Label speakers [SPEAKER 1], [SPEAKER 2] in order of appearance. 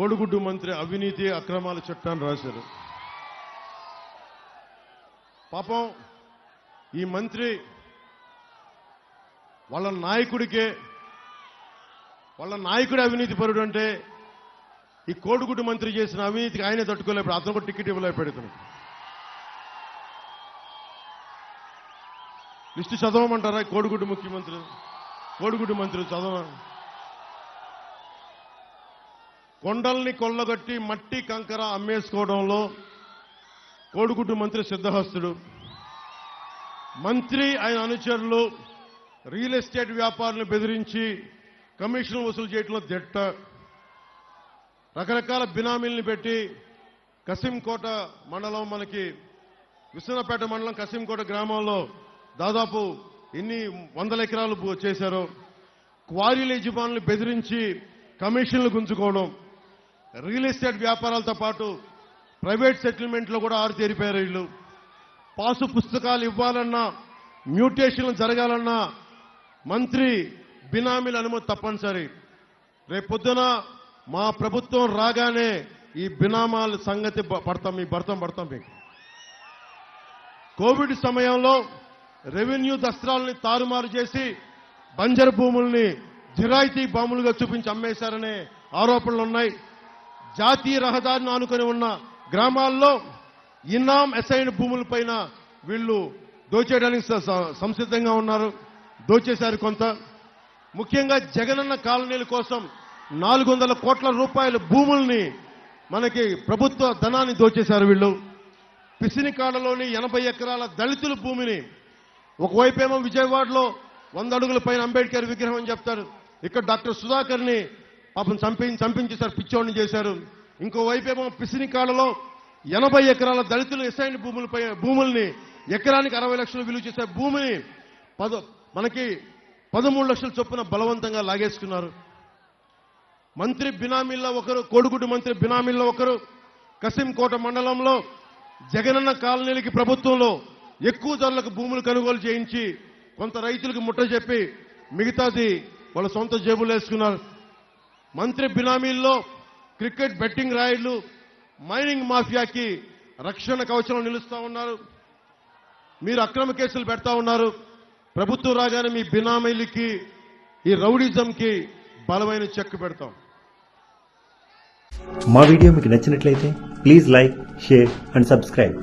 [SPEAKER 1] కోడిగుడ్డు మంత్రి అవినీతి అక్రమాల చట్టాన్ని రాశారు. పాపం ఈ మంత్రి వాళ్ళ నాయకుడికే వాళ్ళ నాయకుడి అవినీతి పరుడు అంటే ఈ కోడిగుడ్డు మంత్రి చేసిన అవినీతికి ఆయనే తట్టుకోలేకపోయాడు. అతను కూడా టికెట్ ఇవ్వలేకపోయాడు ఇతను లిస్టు చదవమంటారా కోడిగుడ్డు ముఖ్యమంత్రి? కోడిగుడ్డు మంత్రి చదవ కొండల్ని కొల్లగొట్టి మట్టి కంకర అమ్మేసుకోవడంలో కోడుగుడ్డు మంత్రి సిద్ధహస్తుడు. మంత్రి ఆయన అనుచరులు రియల్ ఎస్టేట్ వ్యాపారులను బెదిరించి కమిషన్ వసూలు చేయడంలో దిట్ట. రకరకాల బినామీల్ని పెట్టి కసింకోట మండలం మనకి విశ్వనపేట మండలం కసింకోట గ్రామంలో దాదాపు ఎన్ని వందల ఎకరాలు చేశారు చేశారో. క్వారీల యజమానులు బెదిరించి కమిషన్లు గుంజుకోవడం. రియల్ ఎస్టేట్ వ్యాపారాలతో పాటు ప్రైవేట్ సెటిల్మెంట్లో కూడా ఆరు తెరిపారు వీళ్ళు. పాసు పుస్తకాలు ఇవ్వాలన్నా మ్యూటేషన్లు జరగాలన్నా మంత్రి బినామీల అనుమతి తప్పనిసరి. రేపొద్దున మా ప్రభుత్వం రాగానే ఈ బినామాల సంగతి పడతాం మీ భర్తం పడతాం మీకు. కోవిడ్ సమయంలో రెవెన్యూ దస్త్రాలని తారుమారు చేసి బంజరు భూముల్ని జిరాయితీ భూములుగా చూపించి అమ్మేశారనే ఆరోపణలు ఉన్నాయి జాతీయ రహదారిని ఆనుకొని ఉన్న గ్రామాల్లో ఇన్నాం అసైన్ భూములపైన వీళ్ళు దోచేయడానికి స- స- సంసిద్ధంగా ఉన్నారు. దోచేశారు కొంత. ముఖ్యంగా జగనన్న కాలనీల కోసం నాలుగు వందల కోట్ల రూపాయల భూముల్ని మనకి ప్రభుత్వ ధనాన్ని దోచేశారు వీళ్ళు. పిసినికాడలోని ఎనభై ఎకరాల దళితుల భూమిని ఒకవైపేమో విజయవాడలో వంద అడుగుల పైన అంబేద్కర్ విగ్రహం అని చెప్తారు. ఇక్కడ డాక్టర్ సుధాకర్ని పాపం చంపి చంపించేశారు పిచ్చోడిని చేశారు. ఇంకోవైపేమో పిసినికాడలో ఎనభై ఎకరాల దళితులు ఎస్ఐన్ భూములపై భూముల్ని ఎకరానికి అరవై లక్షలు విలువ చేసే భూమిని పద మనకి పదమూడు లక్షల చొప్పున బలవంతంగా లాగేసుకున్నారు. మంత్రి బినామీల్లో ఒకరు కోడిగుడ్డు మంత్రి బినామీల్లో ఒకరు కసింకోట మండలంలో జగనన్న కాలనీలకి ప్రభుత్వంలో ఎక్కువ ధరలకు భూములు కొనుగోలు చేయించి కొంత రైతులకు ముట్ట చెప్పి మిగతాది వాళ్ళ సొంత జేబులు వేసుకున్నారు. మంత్రి బినామీల్లో క్రికెట్ బెట్టింగ్ రాయిళ్ళు మైనింగ్ మాఫియాకి రక్షణ కవచంలో నిలుస్తా ఉన్నారు. మీరు అక్రమ కేసులు పెడతా ఉన్నారు. ప్రభుత్వం రాగానే మీ బినామీలకి ఈ రౌడిజంకి బలమైన చెక్ పెడతాం.
[SPEAKER 2] మా వీడియో మీకు నచ్చినట్లయితే please like share and subscribe.